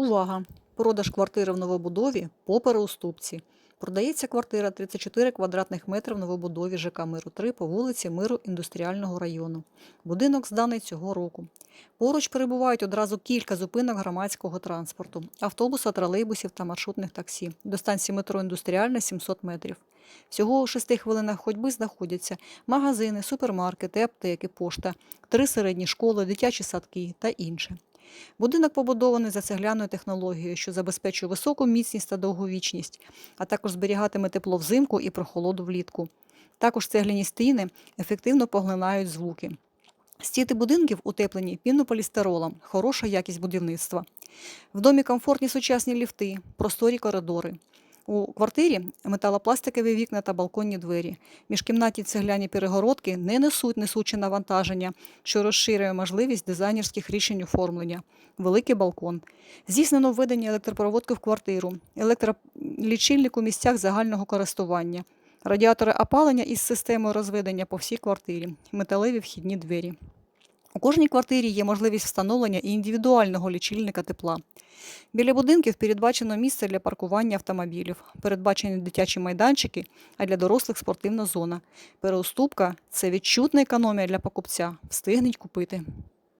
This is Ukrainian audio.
Увага! Продаж квартири в новобудові по переуступці. Продається квартира 34 квадратних метри в новобудові ЖК Миру 3 по вулиці Миру індустріального району. Будинок зданий цього року. Поруч перебувають одразу кілька зупинок громадського транспорту, автобуса, тролейбусів та маршрутних таксі. До станції метро індустріальна 700 метрів. Всього у 6 хвилинах ходьби знаходяться магазини, супермаркети, аптеки, пошта, три середні школи, дитячі садки та інше. Будинок побудований за цегляною технологією, що забезпечує високу міцність та довговічність, а також зберігатиме тепло взимку і прохолоду влітку. Також цегляні стіни ефективно поглинають звуки. Стіти будинків утеплені пінополістиролом, хороша якість будівництва. В домі комфортні сучасні ліфти, просторі коридори. У квартирі металопластикові вікна та балконні двері. Міжкімнатні цегляні перегородки не несуть несуче навантаження, що розширює можливість дизайнерських рішень оформлення. Великий балкон. Здійснено введення електропроводки в квартиру, електролічильник у місцях загального користування, радіатори опалення із системою розведення по всій квартирі, металеві вхідні двері. У кожній квартирі є можливість встановлення індивідуального лічильника тепла. Біля будинків передбачено місце для паркування автомобілів, передбачені дитячі майданчики, а для дорослих спортивна зона. Переуступка це відчутна економія для покупця. встигнуть купити.